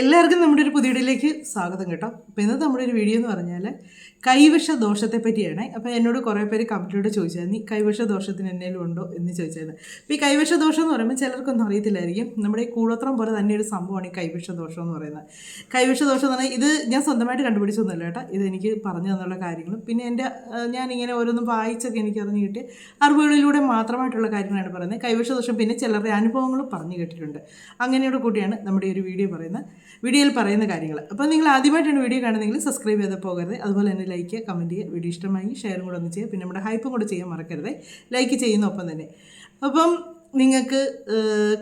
എല്ലാവർക്കും നമ്മുടെ ഒരു പുതിയ വീഡിയോയിലേക്ക് സ്വാഗതം കേട്ടോ. അപ്പോൾ ഇന്നത്തെ നമ്മുടെ ഒരു വീഡിയോ എന്ന് പറഞ്ഞാൽ കൈവശ ദോഷത്തെ പറ്റിയാണ്. അപ്പോൾ എന്നോട് കുറേ പേര് കമന്റിലൂടെ ചോദിച്ചാൽ നീ കൈവശ ദോഷത്തിന് എന്തെങ്കിലും ഉണ്ടോ? എന്ന് ചോദിച്ചായിരുന്നു. അപ്പോൾ ഈ കൈവശ ദോഷം എന്ന് പറയുമ്പോൾ ചിലർക്കൊന്നും അറിയത്തില്ലായിരിക്കും. നമ്മുടെ ഈ കൂടോത്രം പോലെ തന്നെ ഒരു സംഭവമാണ് ഈ കൈവശ ദോഷം എന്ന് പറയുന്നത്. കൈവശ ദോഷം എന്ന് പറഞ്ഞാൽ ഇത് ഞാൻ സ്വന്തമായിട്ട് കണ്ടുപിടിച്ചൊന്നുമല്ല കേട്ടോ. ഇതെനിക്ക് പറഞ്ഞു തന്നുള്ള കാര്യങ്ങളും പിന്നെ എന്റെ ഞാനിങ്ങനെ ഓരോന്നും വായിച്ചൊക്കെ എനിക്ക് അറിഞ്ഞു കിട്ടിയ അറിവുകളിലൂടെ മാത്രമായിട്ടുള്ള കാര്യങ്ങളാണ് പറയുന്നത്. കൈവശ ദോഷം പിന്നെ ചിലരുടെ അനുഭവങ്ങളും പറഞ്ഞു കേട്ടിട്ടുണ്ട്. അങ്ങനെയോട് കൂടിയാണ് നമ്മുടെ ഈ ഒരു വീഡിയോ പറയുന്നത്. വീഡിയോയിൽ പറയുന്ന കാര്യങ്ങൾ. അപ്പോൾ നിങ്ങൾ ആദ്യമായിട്ടാണ് വീഡിയോ കാണുന്നതെങ്കിൽ സബ്സ്ക്രൈബ് ചെയ്ത് പോകരുത്. അതുപോലെ തന്നെ ലൈക്ക് കമന്റ് ചെയ്യുക. വീഡിയോ ഇഷ്ടമായി ഷെയറും കൂടെ ഒന്ന് ചെയ്യുക. പിന്നെ നമ്മുടെ ഹൈപ്പും കൂടെ ചെയ്യാൻ മറക്കരുത്. ലൈക്ക് ചെയ്യുന്ന ഒപ്പം തന്നെ. അപ്പം നിങ്ങൾക്ക്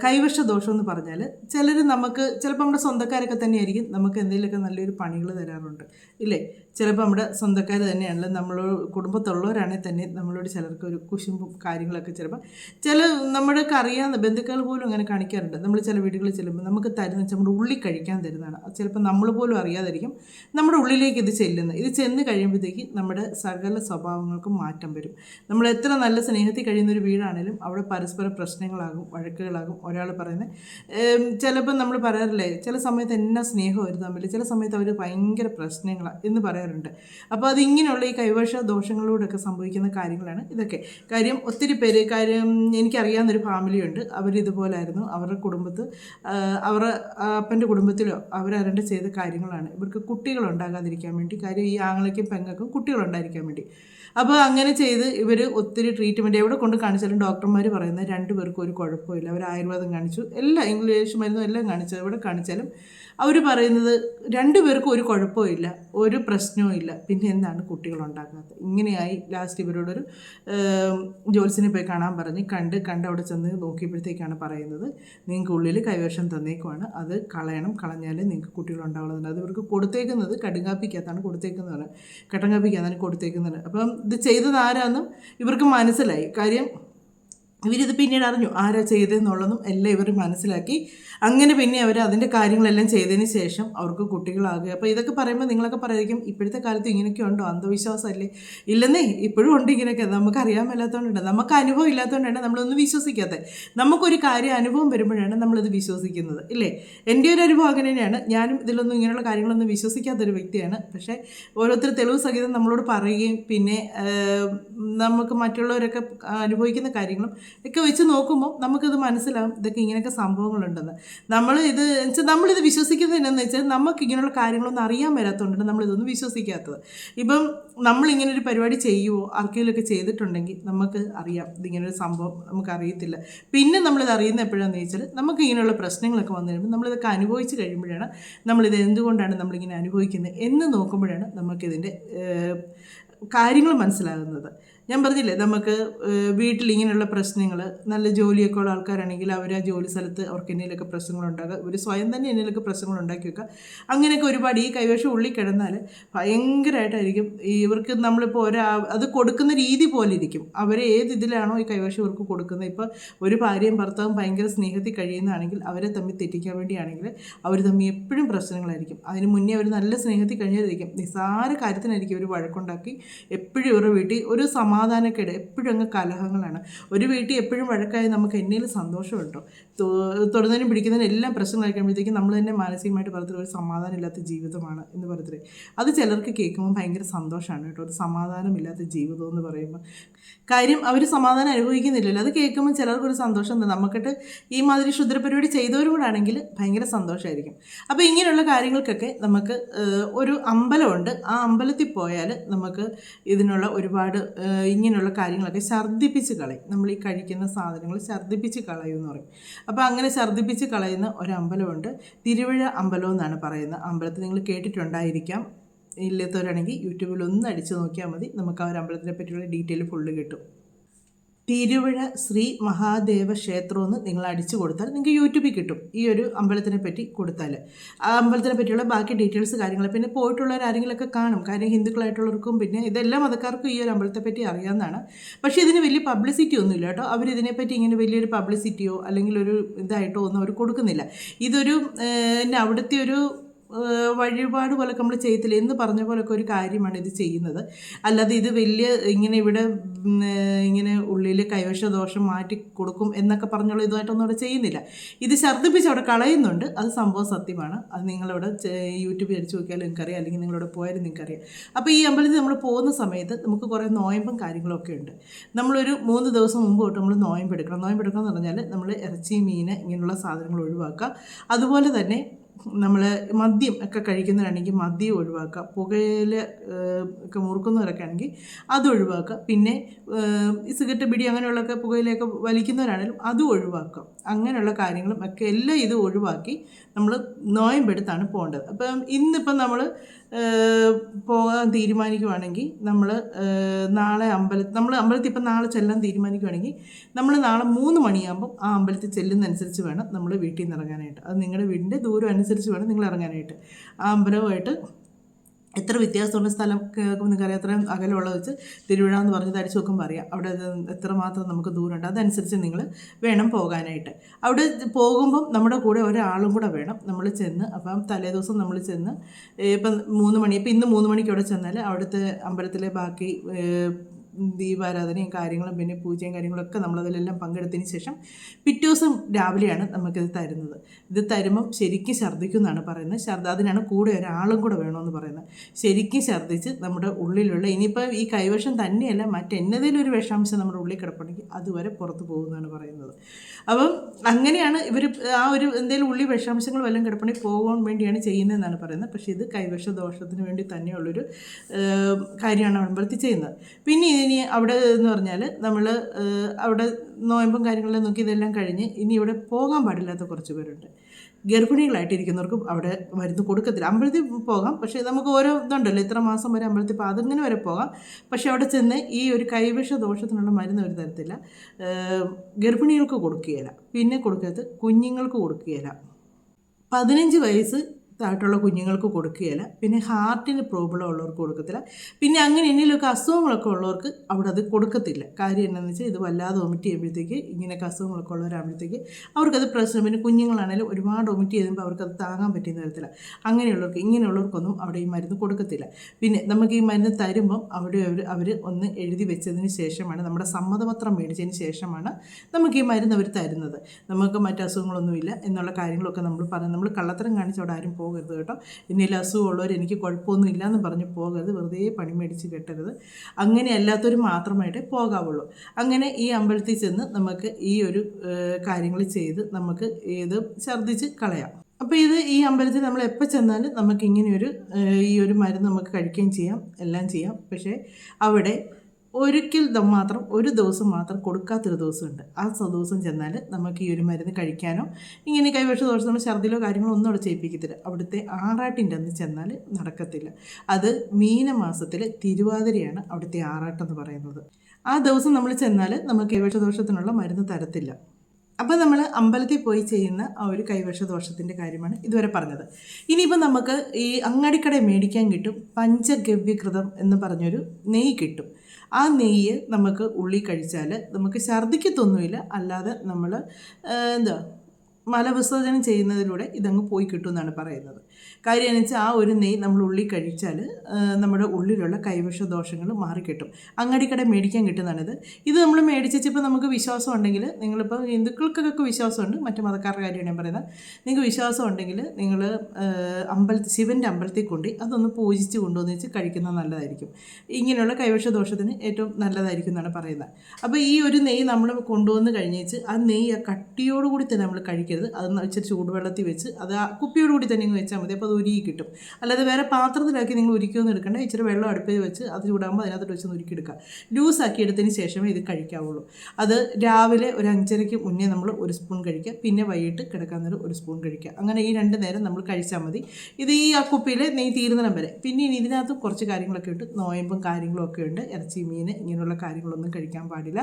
കൈവശ ദോഷം എന്ന് പറഞ്ഞാൽ ചിലർ നമുക്ക് ചിലപ്പോൾ നമ്മുടെ സ്വന്തക്കാരൊക്കെ തന്നെയായിരിക്കും നമുക്ക് എന്തെങ്കിലുമൊക്കെ നല്ലൊരു പണികൾ തരാറുണ്ട്. ഇല്ലേ? ചിലപ്പോൾ നമ്മുടെ സ്വന്തക്കാർ തന്നെയാണല്ലോ നമ്മൾ കുടുംബത്തുള്ളവരാണെങ്കിൽ തന്നെ നമ്മളോട് ചിലർക്ക് ഒരു കുശുമ്പും കാര്യങ്ങളൊക്കെ ചിലപ്പോൾ ചില നമ്മുടെയൊക്കെ അറിയാവുന്ന ബന്ധുക്കൾ പോലും അങ്ങനെ കാണിക്കാറുണ്ട്. നമ്മൾ ചില വീടുകളിൽ ചെല്ലുമ്പോൾ നമുക്ക് തരുന്ന വെച്ചാൽ നമ്മുടെ ഉള്ളിൽ കഴിക്കാൻ തരുന്നതാണ്. ചിലപ്പോൾ നമ്മൾ പോലും അറിയാതായിരിക്കും നമ്മുടെ ഉള്ളിലേക്ക് ഇത് ചെല്ലുന്നത്. ഇത് ചെന്ന് കഴിയുമ്പോഴത്തേക്ക് നമ്മുടെ സകല സ്വഭാവങ്ങൾക്കും മാറ്റം വരും. നമ്മൾ എത്ര നല്ല സ്നേഹത്തിൽ കഴിയുന്ന ഒരു വീടാണെങ്കിലും അവിടെ പരസ്പര പ്രശ്നങ്ങളാകും വഴക്കുകളാകും ഒരാൾ പറയുന്നത്. ചിലപ്പോൾ നമ്മൾ പറയാറില്ലേ ചില സമയത്ത് എന്നാ ഒരു തമ്മിൽ ചില സമയത്ത് അവർ ഭയങ്കര പ്രശ്നങ്ങളാണ് എന്ന് പറയാറുണ്ട്. അപ്പോൾ അതിങ്ങനെയുള്ള ഈ കൈവശ ദോഷങ്ങളിലൂടെയൊക്കെ സംഭവിക്കുന്ന കാര്യങ്ങളാണ് ഇതൊക്കെ. കാര്യം ഒത്തിരി പേര് കാര്യം എനിക്കറിയാവുന്നൊരു ഫാമിലിയുണ്ട് അവരിതുപോലായിരുന്നു അവരുടെ കുടുംബത്ത് അവരുടെ അപ്പന്റെ കുടുംബത്തിലോ അവരാരണ്ട് ചെയ്ത കാര്യങ്ങളാണ്. ഇവർക്ക് കുട്ടികളുണ്ടാകാതിരിക്കാൻ വേണ്ടി കാര്യം ഈ ആങ്ങളയ്ക്കും പെങ്ങൾക്കും കുട്ടികളുണ്ടായിരിക്കാൻ വേണ്ടി. അപ്പോൾ അങ്ങനെ ചെയ്ത് ഇവർ ഒത്തിരി ട്രീറ്റ്മെന്റ് എവിടെ കൊണ്ട് കാണിച്ചാലും ഡോക്ടർമാർ പറയുന്നത് രണ്ടുപേർക്കും ഒരു കുഴപ്പമില്ല. അവർ ആയുർവേദം കാണിച്ചു. എല്ലാം ഇംഗ്ലീഷ് മരുന്നും എല്ലാം കാണിച്ചു. എവിടെ കാണിച്ചാലും അവർ പറയുന്നത് രണ്ടു പേർക്കും ഒരു കുഴപ്പമില്ല ഒരു പ്രശ്നവും ഇല്ല. പിന്നെ എന്താണ് കുട്ടികളുണ്ടാക്കുന്നത് ഇങ്ങനെയായി ലാസ്റ്റ് ഇവരോടൊരു ജോത്സ്യനെ പോയി കാണാൻ പറഞ്ഞ് കണ്ട് കണ്ട് അവിടെ ചെന്ന് നോക്കിയപ്പോഴത്തേക്കാണ് പറയുന്നത് നിങ്ങൾക്ക് ഉള്ളിൽ കൈവശം തന്നേക്കുവാണ്. അത് കളയണം. കളഞ്ഞാലേ നിങ്ങൾക്ക് കുട്ടികൾ ഉണ്ടാവുള്ളതുണ്ട് അത് ഇവർക്ക് കൊടുത്തേക്കുന്നത് കടുങ്കാപ്പിക്കകത്താണ് കൊടുത്തേക്കുന്നത് കട്ടങ്കാപ്പിക്കകത്താണ് കൊടുത്തേക്കുന്നത് അപ്പം ഇത് ചെയ്തത് ആരാന്നും ഇവർക്ക് മനസ്സിലായി. കാര്യം ഇവരിത് പിന്നീട് അറിഞ്ഞു ആരാ ചെയ്തതെന്നുള്ളതും എല്ലാം ഇവർ മനസ്സിലാക്കി. അങ്ങനെ പിന്നെ അവർ അതിന്റെ കാര്യങ്ങളെല്ലാം ചെയ്തതിന് ശേഷം അവർക്ക് കുട്ടികളാകുക. അപ്പോൾ ഇതൊക്കെ പറയുമ്പോൾ നിങ്ങളൊക്കെ പറയായിരിക്കും ഇപ്പോഴത്തെ കാലത്ത് ഇങ്ങനെയൊക്കെ ഉണ്ടോ? അന്ധവിശ്വാസമല്ലേ? ഇല്ലെന്നേ ഇപ്പോഴും ഉണ്ട് ഇങ്ങനെയൊക്കെ. നമുക്ക് അറിയാൻ മേലാത്തതുകൊണ്ടുണ്ട് നമുക്ക് അനുഭവം ഇല്ലാത്തതുകൊണ്ടാണ് നമ്മളൊന്നും വിശ്വസിക്കാത്തത് നമുക്കൊരു കാര്യം അനുഭവം വരുമ്പോഴാണ് നമ്മളിത് വിശ്വസിക്കുന്നത് ഇല്ലേ? എന്റെ ഒരു അനുഭവം അങ്ങനെ തന്നെയാണ്. ഞാനും ഇതിലൊന്നും ഇങ്ങനെയുള്ള കാര്യങ്ങളൊന്നും വിശ്വസിക്കാത്തൊരു വ്യക്തിയാണ്. പക്ഷേ ഓരോരുത്തർ തെളിവ് സഹിതം നമ്മളോട് പറയുകയും പിന്നെ നമുക്ക് മറ്റുള്ളവരൊക്കെ അനുഭവിക്കുന്ന കാര്യങ്ങളും ഒക്കെ വെച്ച് നോക്കുമ്പോൾ നമുക്കിത് മനസ്സിലാവും ഇതൊക്കെ ഇങ്ങനെയൊക്കെ സംഭവങ്ങളുണ്ടെന്ന്. നമ്മൾ ഇത് വെച്ചാൽ നമ്മളിത് വിശ്വസിക്കുന്നത് എന്നാന്ന് വെച്ചാൽ നമുക്ക് ഇങ്ങനെയുള്ള കാര്യങ്ങളൊന്നും അറിയാൻ വരാത്തതുകൊണ്ടാണ് നമ്മളിതൊന്നും വിശ്വസിക്കാത്തത്. ഇപ്പം നമ്മളിങ്ങനെ ഒരു പരിപാടി ചെയ്യുമോ ആർക്കെങ്കിലുമൊക്കെ ചെയ്തിട്ടുണ്ടെങ്കിൽ നമുക്ക് അറിയാം ഇതിങ്ങനൊരു സംഭവം നമുക്ക് അറിയത്തില്ല. പിന്നെ നമ്മളിത് അറിയുന്ന എപ്പോഴാണെന്ന് ചോദിച്ചാൽ നമുക്ക് ഇങ്ങനെയുള്ള പ്രശ്നങ്ങളൊക്കെ വന്നു കഴിയുമ്പോൾ നമ്മളിതൊക്കെ അനുഭവിച്ച് കഴിയുമ്പോഴാണ് നമ്മളിത് എന്തുകൊണ്ടാണ് നമ്മളിങ്ങനെ അനുഭവിക്കുന്നത് എന്ന് നോക്കുമ്പോഴാണ് നമുക്കിതിന്റെ കാര്യങ്ങൾ മനസ്സിലാകുന്നത്. ഞാൻ പറഞ്ഞില്ലേ നമുക്ക് വീട്ടിൽ ഇങ്ങനെയുള്ള പ്രശ്നങ്ങൾ നല്ല ജോലിയൊക്കെ ഉള്ള ആൾക്കാരാണെങ്കിൽ അവർ ആ ജോലി സ്ഥലത്ത് അവർക്ക് എന്തെങ്കിലുമൊക്കെ പ്രശ്നങ്ങളുണ്ടാകുക ഒരു സ്വയം തന്നെ എന്തെങ്കിലുമൊക്കെ പ്രശ്നങ്ങൾ ഉണ്ടാക്കി വെക്കുക. അങ്ങനെയൊക്കെ ഒരുപാട് ഈ കൈവശം ഉള്ളിൽ കിടന്നാൽ ഭയങ്കരമായിട്ടായിരിക്കും. ഇവർക്ക് നമ്മളിപ്പോൾ ഒരാ അത് കൊടുക്കുന്ന രീതി പോലെ ഇരിക്കും. അവർ ഏത് ഇതിലാണോ ഈ കൈവശം ഇവർക്ക് കൊടുക്കുന്നത്. ഇപ്പോൾ ഒരു ഭാര്യയും ഭർത്താവും ഭയങ്കര സ്നേഹത്തിൽ കഴിയുന്നതാണെങ്കിൽ അവരെ തമ്മിൽ തെറ്റിക്കാൻ വേണ്ടിയാണെങ്കിൽ അവർ തമ്മിൽ എപ്പോഴും പ്രശ്നങ്ങളായിരിക്കും. അതിന് മുന്നേ അവർ നല്ല സ്നേഹത്തിൽ കഴിഞ്ഞായിരിക്കും നിസ്സാര കാര്യത്തിനായിരിക്കും അവർ വഴക്കുണ്ടാക്കി എപ്പോഴും ഇവരുടെ വീട്ടിൽ ഒരു സമാധാനക്കേട് എപ്പോഴും അങ്ങ് കലഹങ്ങളാണ്. ഒരു വീട്ടിൽ എപ്പോഴും വഴക്കായി നമുക്ക് എന്നേലും സന്തോഷമുണ്ടോ? തൊ- തൊടുന്നതിനും പിടിക്കുന്നതിനും എല്ലാം പ്രശ്നം കഴിക്കുമ്പോഴത്തേക്കും നമ്മൾ തന്നെ മാനസികമായിട്ട് പറഞ്ഞത് ഒരു സമാധാനമില്ലാത്ത ജീവിതമാണ് എന്ന് പറഞ്ഞത് അത് ചിലർക്ക് കേൾക്കുമ്പോൾ ഭയങ്കര സന്തോഷമാണ് കേട്ടോ. ഒരു സമാധാനമില്ലാത്ത ജീവിതം എന്ന് പറയുമ്പോൾ. കാര്യം അവർ സമാധാനം അനുഭവിക്കുന്നില്ലല്ലോ. അത് കേൾക്കുമ്പോൾ ചിലർക്കൊരു സന്തോഷം തന്നെ. നമുക്കിട്ട് ഈ മാതിരി ക്ഷുദ്ര പരിപാടി ചെയ്തവരും കൂടെ ആണെങ്കിൽ ഭയങ്കര സന്തോഷമായിരിക്കും. അപ്പോൾ ഇങ്ങനെയുള്ള കാര്യങ്ങൾക്കൊക്കെ നമുക്ക് ഒരു അമ്പലമുണ്ട്. ആ അമ്പലത്തിൽ പോയാൽ നമുക്ക് ഇതിനുള്ള ഒരുപാട് ഇങ്ങനെയുള്ള കാര്യങ്ങളൊക്കെ ഛർദ്ദിപ്പിച്ച് കളയും. നമ്മൾ ഈ കഴിക്കുന്ന സാധനങ്ങൾ ഛർദ്ദിപ്പിച്ച് കളയും എന്ന് പറയും. അപ്പോൾ അങ്ങനെ ഛർദ്ദിപ്പിച്ച് കളയുന്ന ഒരു അമ്പലമുണ്ട് തിരുവഴ അമ്പലം എന്നാണ് പറയുന്നത്. അമ്പലത്തിൽ നിങ്ങൾ കേട്ടിട്ടുണ്ടായിരിക്കാം. ഇല്ലാത്തവരാണെങ്കിൽ യൂട്യൂബിൽ ഒന്ന് അടിച്ചു നോക്കിയാൽ മതി. നമുക്ക് ആ ഒരു അമ്പലത്തിനെ പറ്റിയുള്ള ഡീറ്റെയിൽ ഫുള്ള് കിട്ടും. തിരുവഴ ശ്രീ മഹാദേവ ക്ഷേത്രം എന്ന് നിങ്ങൾ അടിച്ചു കൊടുത്താൽ നിങ്ങൾക്ക് യൂട്യൂബിൽ കിട്ടും. ഈ ഒരു അമ്പലത്തിനെ പറ്റി കൊടുത്താൽ. ആ അമ്പലത്തിനെ പറ്റിയുള്ള ബാക്കി ഡീറ്റെയിൽസ് കാര്യങ്ങൾ പിന്നെ പോയിട്ടുള്ളവർ ആരെങ്കിലുമൊക്കെ കാണും. കാര്യം ഹിന്ദുക്കളായിട്ടുള്ളവർക്കും പിന്നെ ഇതെല്ലാ മതക്കാർക്കും ഈ ഒരു അമ്പലത്തെ പറ്റി അറിയാവുന്നതാണ്. പക്ഷേ ഇതിന് വലിയ പബ്ലിസിറ്റി ഒന്നുമില്ല കേട്ടോ. അവർ ഇതിനെപ്പറ്റി ഇങ്ങനെ വലിയൊരു പബ്ലിസിറ്റിയോ അല്ലെങ്കിൽ ഒരു ഇതായിട്ടോ ഒന്നും അവർ കൊടുക്കുന്നില്ല. ഇതൊരു പിന്നെ അവിടുത്തെ ഒരു വഴിപാട് പോലൊക്കെ നമ്മൾ ചെയ്യത്തില്ല? എന്ന് പറഞ്ഞ പോലൊക്കെ ഒരു കാര്യമാണ് ഇത് ചെയ്യുന്നത്. അല്ലാതെ ഇത് വലിയ ഇങ്ങനെ ഇവിടെ ഇങ്ങനെ ഉള്ളിൽ കൈവശ ദോഷം മാറ്റി കൊടുക്കും എന്നൊക്കെ പറഞ്ഞുള്ള ഇതുമായിട്ടൊന്നും അവിടെ ചെയ്യുന്നില്ല. ഇത് ഛർദ്ദിപ്പിച്ച് അവിടെ കളയുന്നുണ്ട്. അത് സംഭവം സത്യമാണ്. അത് നിങ്ങളവിടെ യൂട്യൂബിൽ അടിച്ച് നോക്കിയാൽ നിങ്ങൾക്കറിയാം. അല്ലെങ്കിൽ നിങ്ങളവിടെ പോയാലും നിങ്ങൾക്കറിയാം. അപ്പോൾ ഈ അമ്പലത്തിൽ നമ്മൾ പോകുന്ന സമയത്ത് നമുക്ക് കുറേ നോയമ്പും കാര്യങ്ങളൊക്കെ ഉണ്ട്. നമ്മളൊരു മൂന്ന് ദിവസം മുമ്പ് തൊട്ട് നമ്മൾ നോയമ്പ് എടുക്കണം നോയമ്പ് എടുക്കണം എന്ന് പറഞ്ഞാൽ നമ്മൾ ഇറച്ചി മീൻ ഇങ്ങനെയുള്ള സാധനങ്ങൾ ഒഴിവാക്കുക. അതുപോലെ തന്നെ നമ്മൾ മദ്യം ഒക്കെ കഴിക്കുന്നവരാണെങ്കിൽ മദ്യം ഒഴിവാക്കുക പുകയില ഒക്കെ മുറുക്കുന്നവരൊക്കെ ആണെങ്കിൽ അത് ഒഴിവാക്കുക പിന്നെ സിഗരറ്റ് ബിഡി അങ്ങനെയുള്ളൊക്കെ പുകയിലൊക്കെ വലിക്കുന്നവരാണെങ്കിലും അതും ഒഴിവാക്കുക അങ്ങനെയുള്ള കാര്യങ്ങളും ഒക്കെ എല്ലാം ഇത് ഒഴിവാക്കി നമ്മൾ നോയമ്പെടുത്താണ് പോകേണ്ടത്. അപ്പം ഇന്നിപ്പം നമ്മൾ പോകാൻ തീരുമാനിക്കുവാണെങ്കിൽ നമ്മൾ നാളെ അമ്പലത്തിൽ നമ്മൾ അമ്പലത്തിൽ ഇപ്പം നാളെ ചെല്ലാൻ തീരുമാനിക്കുവാണെങ്കിൽ നമ്മൾ നാളെ മൂന്ന് മണിയാകുമ്പോൾ ആ അമ്പലത്തിൽ ചെല്ലുന്നതനുസരിച്ച് വേണം നമ്മൾ വീട്ടിൽ നിന്ന് ഇറങ്ങാനായിട്ട്. അത് നിങ്ങളുടെ വീടിന്റെ ദൂരം അനുസരിച്ച് വേണം നിങ്ങൾ ഇറങ്ങാനായിട്ട്. ആ അമ്പലവുമായിട്ട് എത്ര വ്യത്യാസമുള്ള സ്ഥലം കേൾക്കുമ്പോൾ നിങ്ങൾക്കറിയാം? അത്രയും അകലമുള്ളത് വെച്ച് തിരുവിഴ എന്ന് പറഞ്ഞ് തരിച്ചു നോക്കുമ്പോൾ അറിയാം. അവിടെ എത്ര എത്രമാത്രം നമുക്ക് ദൂരമുണ്ട്. അതനുസരിച്ച് നിങ്ങൾ വേണം പോകാനായിട്ട്. അവിടെ പോകുമ്പം നമ്മുടെ കൂടെ ഒരാളും കൂടെ വേണം നമ്മൾ ചെന്ന്. അപ്പം തലേദിവസം നമ്മൾ ചെന്ന് ഇപ്പം മൂന്ന് മണി ഇപ്പം ഇന്ന് മൂന്ന് മണിക്ക് അവിടെ ചെന്നാൽ അവിടുത്തെ അമ്പലത്തിലെ ബാക്കി ദീപാരാധനയും കാര്യങ്ങളും പിന്നെ പൂജയും കാര്യങ്ങളൊക്കെ നമ്മളതിലെല്ലാം പങ്കെടുത്തതിന് ശേഷം പിറ്റേ ദിവസം രാവിലെയാണ് നമുക്കിത് തരുന്നത്. ഇത് തരുമ്പം ശരിക്കും ഛർദ്ദിക്കും എന്നാണ് പറയുന്നത്. ഛർദ്ദ അതിനാണ് കൂടെ ഒരാളും കൂടെ വേണമെന്ന് പറയുന്നത്. ശരിക്കും ഛർദ്ദിച്ച് നമ്മുടെ ഉള്ളിലുള്ള ഇനിയിപ്പോൾ ഈ കൈവശം തന്നെയല്ല മറ്റെന്നതിലും ഒരു വിഷാംശം നമ്മുടെ ഉള്ളിൽ കിടപ്പുണ്ടെങ്കിൽ അതുവരെ പുറത്ത് പോകുമെന്നാണ് പറയുന്നത്. അപ്പം അങ്ങനെയാണ് ഇവർ ആ ഒരു എന്തെങ്കിലും ഉള്ളി വിഷാംശങ്ങൾ വല്ലതും കിടപ്പുണ്ടെങ്കിൽ പോകാൻ വേണ്ടിയാണ് ചെയ്യുന്നതെന്നാണ് പറയുന്നത്. പക്ഷേ ഇത് കൈവശ ദോഷത്തിന് വേണ്ടി തന്നെയുള്ളൊരു കാര്യമാണ് അമ്പലത്തിൽ ചെയ്യുന്നത്. പിന്നെ ഇനി അവിടെ എന്ന് പറഞ്ഞാൽ നമ്മൾ അവിടെ നോയമ്പും കാര്യങ്ങളെല്ലാം നോക്കി ഇതെല്ലാം കഴിഞ്ഞ് ഇനി ഇവിടെ പോകാൻ പാടില്ലാത്ത കുറച്ച് പേരുണ്ട്. ഗർഭിണികളായിട്ടിരിക്കുന്നവർക്കും അവിടെ മരുന്ന് കൊടുക്കത്തില്ല. അമ്പലത്തിൽ പോകാം. പക്ഷേ നമുക്ക് ഓരോ ഇതുണ്ടല്ലോ ഇത്ര മാസം വരെ അമ്പലത്തിൽ പോകാം. അതിങ്ങനെ വരെ പോകാം. പക്ഷേ അവിടെ ചെന്ന് ഈ ഒരു കൈവിഷ ദോഷത്തിനുള്ള മരുന്ന് അവർ തരത്തില്ല. ഗർഭിണികൾക്ക് കൊടുക്കുകയില്ല. പിന്നെ കൊടുക്കരുത് കുഞ്ഞുങ്ങൾക്ക് കൊടുക്കുകയില്ല. പതിനഞ്ച് വയസ്സ് താഴെയുള്ള കുഞ്ഞുങ്ങൾക്ക് കൊടുക്കുകയില്ല. പിന്നെ ഹാർട്ടിന് പ്രോബ്ലം ഉള്ളവർക്ക് കൊടുക്കത്തില്ല. പിന്നെ അങ്ങനെ എന്തെങ്കിലുമൊക്കെ അസുഖങ്ങളൊക്കെ ഉള്ളവർക്ക് അവിടെ അത് കൊടുക്കത്തില്ല. കാര്യം എന്താണെന്ന് വെച്ചാൽ ഇത് വല്ലാതെ ഒമിറ്റ് ചെയ്യുമ്പോഴത്തേക്ക് ഇങ്ങനെയൊക്കെ അസുഖങ്ങളൊക്കെ ഉള്ളവരാകുമ്പോഴത്തേക്ക് അവർക്കത് പ്രശ്നം. പിന്നെ കുഞ്ഞുങ്ങളാണെങ്കിലും ഒരുപാട് ഒമിറ്റ് ചെയ്യുമ്പോൾ അവർക്കത് താങ്ങാൻ പറ്റുന്ന തരത്തില്ല അങ്ങനെയുള്ളവർക്ക് ഇങ്ങനെയുള്ളവർക്കൊന്നും അവിടെ ഈ മരുന്ന് കൊടുക്കത്തില്ല. പിന്നെ നമുക്ക് ഈ മരുന്ന് തരുമ്പം അവിടെ അവർ അവർ ഒന്ന് എഴുതി വെച്ചതിന് ശേഷമാണ് നമ്മുടെ സമ്മതപത്രം മേടിച്ചതിന് ശേഷമാണ് നമുക്ക് ഈ മരുന്ന് അവർ തരുന്നത്. നമുക്ക് മറ്റു അസുഖങ്ങളൊന്നുമില്ല എന്നുള്ള കാര്യങ്ങളൊക്കെ നമ്മൾ പറഞ്ഞു നമ്മൾ കള്ളത്തരം കാണിച്ച് അവിടെ ആരും പോകരുത് കേട്ടോ. എന്തെങ്കിലും അസുഖമുള്ളവർ എനിക്ക് കുഴപ്പമൊന്നും ഇല്ലയെന്ന് പറഞ്ഞ് പോകരുത്. വെറുതെ പണി മേടിച്ച് കെട്ടരുത്. അങ്ങനെ അല്ലാത്തവർ മാത്രമായിട്ടേ പോകാവുള്ളൂ. അങ്ങനെ ഈ അമ്പലത്തിൽ ചെന്ന് നമുക്ക് ഈ ഒരു കാര്യങ്ങൾ ചെയ്ത് നമുക്ക് ഇത് ഛർദ്ദിച്ച് കളയാം. അപ്പോൾ ഇത് ഈ അമ്പലത്തിൽ നമ്മൾ എപ്പോൾ ചെന്നാലും നമുക്ക് ഇങ്ങനെയൊരു ഈ ഒരു മരുന്ന് നമുക്ക് കഴിക്കുകയും ചെയ്യാം എല്ലാം ചെയ്യാം. പക്ഷേ അവിടെ ഒരിക്കൽ മാത്രം ഒരു ദിവസം മാത്രം കൊടുക്കാത്തൊരു ദിവസമുണ്ട്. ആ ദിവസം ചെന്നാൽ നമുക്ക് ഈ ഒരു മരുന്ന് കഴിക്കാനോ ഇങ്ങനെ കൈവശ ദോഷം നമ്മൾ ഛർദിലോ കാര്യങ്ങളോ ഒന്നും അവിടെ ചെയ്യിപ്പിക്കത്തില്ല. അവിടുത്തെ ആറാട്ടിന്റെ അന്ന് ചെന്നാൽ നടക്കത്തില്ല. അത് മീനമാസത്തിൽ തിരുവാതിരയാണ് അവിടുത്തെ ആറാട്ടം എന്ന് പറയുന്നത്. ആ ദിവസം നമ്മൾ ചെന്നാൽ നമുക്ക് കൈവശ ദോഷത്തിനുള്ള മരുന്ന് തരത്തില്ല. അപ്പോൾ നമ്മൾ അമ്പലത്തിൽ പോയി ചെയ്യുന്ന ആ ഒരു കൈവശ ദോഷത്തിന്റെ കാര്യമാണ് ഇതുവരെ പറഞ്ഞത്. ഇനിയിപ്പോൾ നമുക്ക് ഈ അങ്ങാടിക്കട മേടിക്കാൻ കിട്ടും പഞ്ചഗവ്യകൃതം എന്ന് പറഞ്ഞൊരു നെയ്യ് കിട്ടും. ആ നെയ്യ് നമുക്ക് ഉള്ളി കഴിച്ചാൽ നമുക്ക് ഛർദ്ദിക്കത്തൊന്നുമില്ല അല്ലാതെ നമ്മൾ എന്താ മലവിസർജനം ചെയ്യുന്നതിലൂടെ ഇതങ്ങ് പോയി കിട്ടുമെന്നാണ് പറയുന്നത്. കാര്യം എന്ന് വെച്ചാൽ ആ ഒരു നെയ് നമ്മൾ ഉള്ളി കഴിച്ചാൽ നമ്മുടെ ഉള്ളിലുള്ള കൈവശ ദോഷങ്ങൾ മാറിക്കിട്ടും. അങ്ങാടിക്കട മേടിക്കാൻ കിട്ടുന്നതാണിത്. ഇത് നമ്മൾ മേടിച്ചിപ്പോൾ നമുക്ക് വിശ്വാസം ഉണ്ടെങ്കിൽ നിങ്ങളിപ്പോൾ ഹിന്ദുക്കൾക്കൊക്കെ വിശ്വാസമുണ്ട് മറ്റു മതക്കാരുടെ കാര്യമാണ് ഞാൻ പറയുന്നത്. നിങ്ങൾക്ക് വിശ്വാസം ഉണ്ടെങ്കിൽ നിങ്ങൾ അമ്പലത്തിൽ ശിവന്റെ അമ്പലത്തിൽ കൊണ്ടി അതൊന്ന് പൂജിച്ച് കൊണ്ടുവന്ന് വെച്ച് കഴിക്കുന്നത് നല്ലതായിരിക്കും. ഇങ്ങനെയുള്ള കൈവശ ദോഷത്തിന് ഏറ്റവും നല്ലതായിരിക്കും എന്നാണ് പറയുന്നത്. അപ്പോൾ ഈ ഒരു നെയ്യ് നമ്മൾ കൊണ്ടുവന്ന് കഴിഞ്ഞേച്ച് ആ നെയ്യ് ആ കട്ടിയോടുകൂടി തന്നെ നമ്മൾ കഴിക്കരുത് അത് ഇച്ചിരി ചൂടുവെള്ളത്തിൽ വെച്ച് അത് ആ കുപ്പിയോടുകൂടി തന്നെ ഇങ്ങ് വെച്ചാൽ മതി. അപ്പോൾ അത് ഉരുകി കിട്ടും. അല്ലാതെ വേറെ പാത്രത്തിലാക്കി നിങ്ങൾ ഉരുക്കിയൊന്നും എടുക്കണ്ട. ഇച്ചിരി വെള്ളം അടുപ്പിൽ വെച്ച് അത് ചൂടാകുമ്പോൾ അതിനകത്തോട്ട് വെച്ച് ഒന്ന് ഉരുക്കിയെടുക്കുക ആക്കി എടുത്തതിന് ശേഷമേ ഇത് കഴിക്കാവുള്ളൂ. അത് രാവിലെ ഒരു അഞ്ചരയ്ക്ക് മുന്നേ നമ്മൾ ഒരു സ്പൂൺ കഴിക്കുക. പിന്നെ വൈകിട്ട് കിടക്കാൻ നേരം ഒരു സ്പൂൺ കഴിക്കുക. അങ്ങനെ ഈ രണ്ട് നേരം നമ്മൾ കഴിച്ചാൽ മതി. ഇത് ഈ ആ കുപ്പിയിൽ നെയ്യ് തീരുന്നിടം വരെ. പിന്നെ ഇനി ഇതിനകത്ത് കുറച്ച് കാര്യങ്ങളൊക്കെ ഉണ്ട്. നോയമ്പും കാര്യങ്ങളും ഒക്കെ ഉണ്ട്. ഇറച്ചി മീൻ ഇങ്ങനെയുള്ള കാര്യങ്ങളൊന്നും കഴിക്കാൻ പാടില്ല.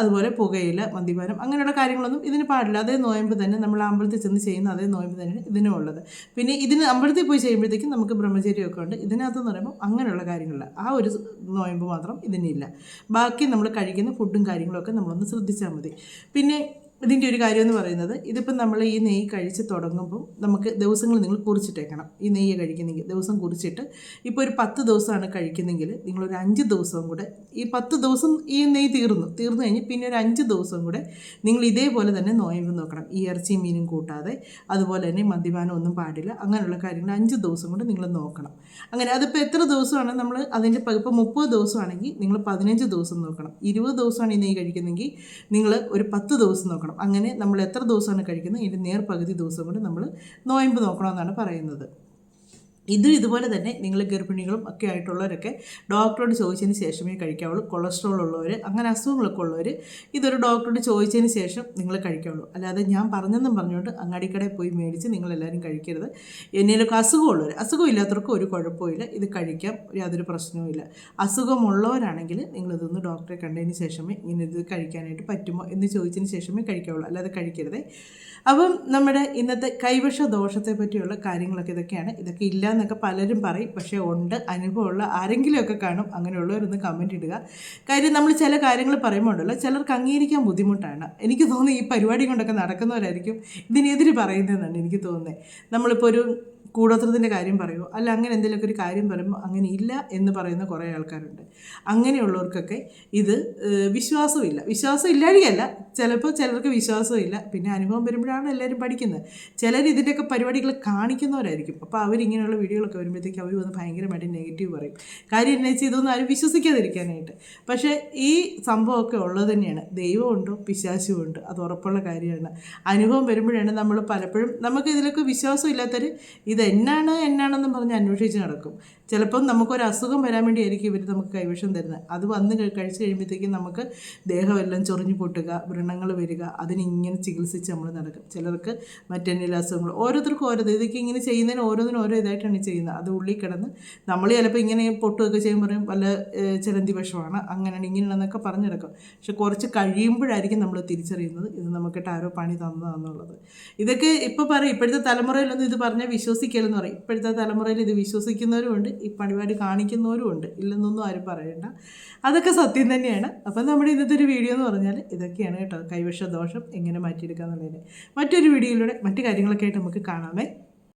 അതുപോലെ പുകയില മദ്യപാനം അങ്ങനെയുള്ള കാര്യങ്ങളൊന്നും ഇതിന് പാടില്ല. അതേ നോയമ്പ് തന്നെ നമ്മൾ അമ്പലത്തിൽ ചെന്ന് ചെയ്യുന്ന അതേ നോയമ്പ് തന്നെയാണ് ഇതിനും ഉള്ളത് പിന്നെ ഇതിന് അമ്പലത്തിൽ പോയി ചെയ്യുമ്പോഴത്തേക്കും നമുക്ക് ബ്രഹ്മചര്യമൊക്കെ ഉണ്ട്. ഇതിനകത്തെന്ന് പറയുമ്പോൾ അങ്ങനെയുള്ള കാര്യങ്ങളില്ല ആ ഒരു നോയമ്പ് മാത്രം ഇതിനില്ല. ബാക്കി നമ്മൾ കഴിക്കുന്ന ഫുഡും കാര്യങ്ങളൊക്കെ നമ്മളൊന്ന് ശ്രദ്ധിച്ചാൽ മതി. പിന്നെ ഇതിന്റെ ഒരു കാര്യം എന്ന് പറയുന്നത് ഇതിപ്പം നമ്മൾ ഈ നെയ്യ് കഴിച്ച് തുടങ്ങുമ്പോൾ നമുക്ക് ദിവസങ്ങൾ നിങ്ങൾ കുറിച്ചിട്ടേക്കണം. ഈ നെയ്യ് കഴിക്കുന്നെങ്കിൽ ദിവസം കുറിച്ചിട്ട് ഇപ്പോൾ ഒരു പത്ത് ദിവസമാണ് കഴിക്കുന്നെങ്കിൽ നിങ്ങളൊരു അഞ്ച് ദിവസവും കൂടെ ഈ പത്ത് ദിവസം ഈ നെയ്യ് തീർന്നു. തീർന്നു കഴിഞ്ഞ് പിന്നെ ഒരു അഞ്ച് ദിവസവും കൂടെ നിങ്ങൾ ഇതേപോലെ തന്നെ നോയമ്പ് നോക്കണം. ഈ ഇറച്ചിയും മീനും കൂട്ടാതെ അതുപോലെ തന്നെ മദ്യപാനം ഒന്നും പാടില്ല അങ്ങനെയുള്ള കാര്യങ്ങൾ അഞ്ച് ദിവസം കൊണ്ട് നിങ്ങൾ നോക്കണം. അങ്ങനെ അതിപ്പോൾ എത്ര ദിവസമാണ് നമ്മൾ അതിന്റെ ഇപ്പോൾ മുപ്പത് ദിവസമാണെങ്കിൽ നിങ്ങൾ പതിനഞ്ച് ദിവസം നോക്കണം. ഇരുപത് ദിവസമാണ് ഈ നെയ്യ് കഴിക്കുന്നെങ്കിൽ നിങ്ങൾ ഒരു പത്ത് ദിവസം നോക്കണം. അങ്ങനെ നമ്മൾ എത്ര ദിവസമാണ് കഴിക്കുന്നത്? ഇതിന്റെ നേർ പകുതി ദിവസം കൊണ്ട് നമ്മൾ നോയമ്പ് നോക്കണമെന്നാണ് പറയുന്നത്. ഇതും ഇതുപോലെ തന്നെ നിങ്ങൾ ഗർഭിണികളും ഒക്കെ ആയിട്ടുള്ളവരൊക്കെ ഡോക്ടറോട് ചോദിച്ചതിന് ശേഷമേ കഴിക്കാവുള്ളൂ. കൊളസ്ട്രോൾ ഉള്ളവർ അങ്ങനെ അസുഖങ്ങളൊക്കെ ഉള്ളവർ ഇതൊരു ഡോക്ടറോട് ചോദിച്ചതിന് ശേഷം നിങ്ങൾ കഴിക്കാവുള്ളൂ. അല്ലാതെ ഞാൻ പറഞ്ഞെന്നും പറഞ്ഞുകൊണ്ട് അങ്ങാടിക്കടയിൽ പോയി മേടിച്ച് നിങ്ങളെല്ലാവരും കഴിക്കരുത്. എന്നേലൊക്കെ അസുഖമുള്ളവർ അസുഖം ഇല്ലാത്തവർക്കും ഒരു കുഴപ്പമില്ല ഇത് കഴിക്കാം യാതൊരു പ്രശ്നവുമില്ല. അസുഖമുള്ളവരാണെങ്കിൽ നിങ്ങളിതൊന്ന് ഡോക്ടറെ കണ്ടതിന് ശേഷമേ ഇങ്ങനെ ഇത് കഴിക്കാനായിട്ട് പറ്റുമോ എന്ന് ചോദിച്ചതിന് ശേഷമേ കഴിക്കാവുള്ളൂ. അല്ലാതെ കഴിക്കരുതേ. അപ്പം നമ്മുടെ ഇന്നത്തെ കൈവശ ദോഷത്തെ പറ്റിയുള്ള കാര്യങ്ങളൊക്കെ ഇതൊക്കെയാണ്. ഇതൊക്കെ ഇല്ല എന്നൊക്കെ പലരും പറയും. പക്ഷേ ഉണ്ട്. അനുഭവമുള്ള ആരെങ്കിലുമൊക്കെ കാണും. അങ്ങനെയുള്ളവരൊന്ന് കമന്റ് ഇടുക. കാര്യം നമ്മൾ ചില കാര്യങ്ങൾ പറയുമ്പോൾ ഉണ്ടല്ലോ ചിലർക്ക് അംഗീകരിക്കാൻ ബുദ്ധിമുട്ടാണ്. എനിക്ക് തോന്നുന്നു ഈ പരിപാടി കൊണ്ടൊക്കെ നടക്കുന്നവരായിരിക്കും ഇതിനെതിരെ പറയുന്നതെന്നാണ് എനിക്ക് തോന്നുന്നത്. നമ്മളിപ്പോൾ ഒരു കൂടോത്രത്തിന്റെ കാര്യം പറയുമോ അല്ല അങ്ങനെ എന്തെങ്കിലുമൊക്കെ ഒരു കാര്യം പറയുമ്പോൾ അങ്ങനെ ഇല്ല എന്ന് പറയുന്ന കുറേ ആൾക്കാരുണ്ട്. അങ്ങനെയുള്ളവർക്കൊക്കെ ഇത് വിശ്വാസമില്ല വിശ്വാസം ഇല്ലായിരിക്കല്ല ചിലപ്പോൾ ചിലർക്ക് വിശ്വാസമില്ല പിന്നെ അനുഭവം വരുമ്പോഴാണ് എല്ലാവരും പഠിക്കുന്നത്. ചിലർ ഇതിന്റെയൊക്കെ പരിപാടികൾ കാണിക്കുന്നവരായിരിക്കും. അപ്പോൾ അവരിങ്ങനെയുള്ള വീഡിയോകളൊക്കെ വരുമ്പോഴത്തേക്ക് അവർ വന്ന് ഭയങ്കരമായിട്ട് നെഗറ്റീവ് പറയും. കാര്യം എന്നു വെച്ചാൽ ഇതൊന്നും ആരും വിശ്വസിക്കാതിരിക്കാനായിട്ട്. പക്ഷേ ഈ സംഭവമൊക്കെ ഉള്ളത് തന്നെയാണ്. ദൈവമുണ്ടോ? പിശാശുമുണ്ട് അത് ഉറപ്പുള്ള കാര്യമാണ്. അനുഭവം വരുമ്പോഴാണ് നമ്മൾ പലപ്പോഴും നമുക്ക് ഇതിലൊക്കെ വിശ്വാസം ഇല്ലാത്തവർ ഇത് എന്നാണ് എന്നാണെന്നും പറഞ്ഞ് അന്വേഷിച്ച് നടക്കും. ചിലപ്പം നമുക്കൊരു അസുഖം വരാൻ വേണ്ടിയായിരിക്കും ഇവർ നമുക്ക് കൈവശം തരുന്നത്. അത് വന്ന് കഴിച്ചു കഴിയുമ്പോഴത്തേക്കും നമുക്ക് ദേഹമെല്ലാം ചൊറിഞ്ഞു പൊട്ടുക വ്രണങ്ങൾ വരിക അതിനിങ്ങനെ ചികിത്സിച്ച് നമ്മൾ നടക്കും. ചിലർക്ക് മറ്റെന്തെങ്കിലും അസുഖങ്ങൾ ഓരോരുത്തർക്കും ഓരോ ഇതൊക്കെ ഇങ്ങനെ ചെയ്യുന്നതിന് ഓരോന്നിനും ഓരോ ഇതായിട്ടാണ് ചെയ്യുന്നത്. അത് ഉള്ളിൽ കിടന്ന് നമ്മൾ ചിലപ്പോൾ ഇങ്ങനെ പൊട്ടുകയൊക്കെ ചെയ്യുമ്പോൾ പറയും പല ചിലന്തി വിഷമാണ് അങ്ങനെയാണ് ഇങ്ങനെയാണെന്നൊക്കെ പറഞ്ഞു നടക്കും. പക്ഷെ കുറച്ച് കഴിയുമ്പോഴായിരിക്കും നമ്മൾ തിരിച്ചറിയുന്നത് ഇത് നമുക്ക് ടാരോ പണി തന്നതാണെന്നുള്ളത് ഇതൊക്കെ ഇപ്പോൾ പറയും. ഇപ്പോഴത്തെ തലമുറയിലൊന്നും ഇത് പറഞ്ഞാൽ വിശ്വസിക്കലെന്ന് പറയും. ഇപ്പോഴത്തെ തലമുറയിൽ ഇത് വിശ്വസിക്കുന്നവരുമുണ്ട് ഈ പരിപാടി കാണിക്കുന്നവരുമുണ്ട് ഇല്ലെന്നൊന്നും ആരും പറയണ്ട. അതൊക്കെ സത്യം തന്നെയാണ്. അപ്പം നമ്മുടെ ഇന്നത്തെ ഒരു വീഡിയോ എന്ന് പറഞ്ഞാൽ ഇതൊക്കെയാണ് കേട്ടോ. കൈവശ ദോഷം എങ്ങനെ മാറ്റിയെടുക്കുക എന്നുള്ളതിന് മറ്റൊരു വീഡിയോയിലൂടെ മറ്റു കാര്യങ്ങളൊക്കെ ആയിട്ട് നമുക്ക് കാണാമേ.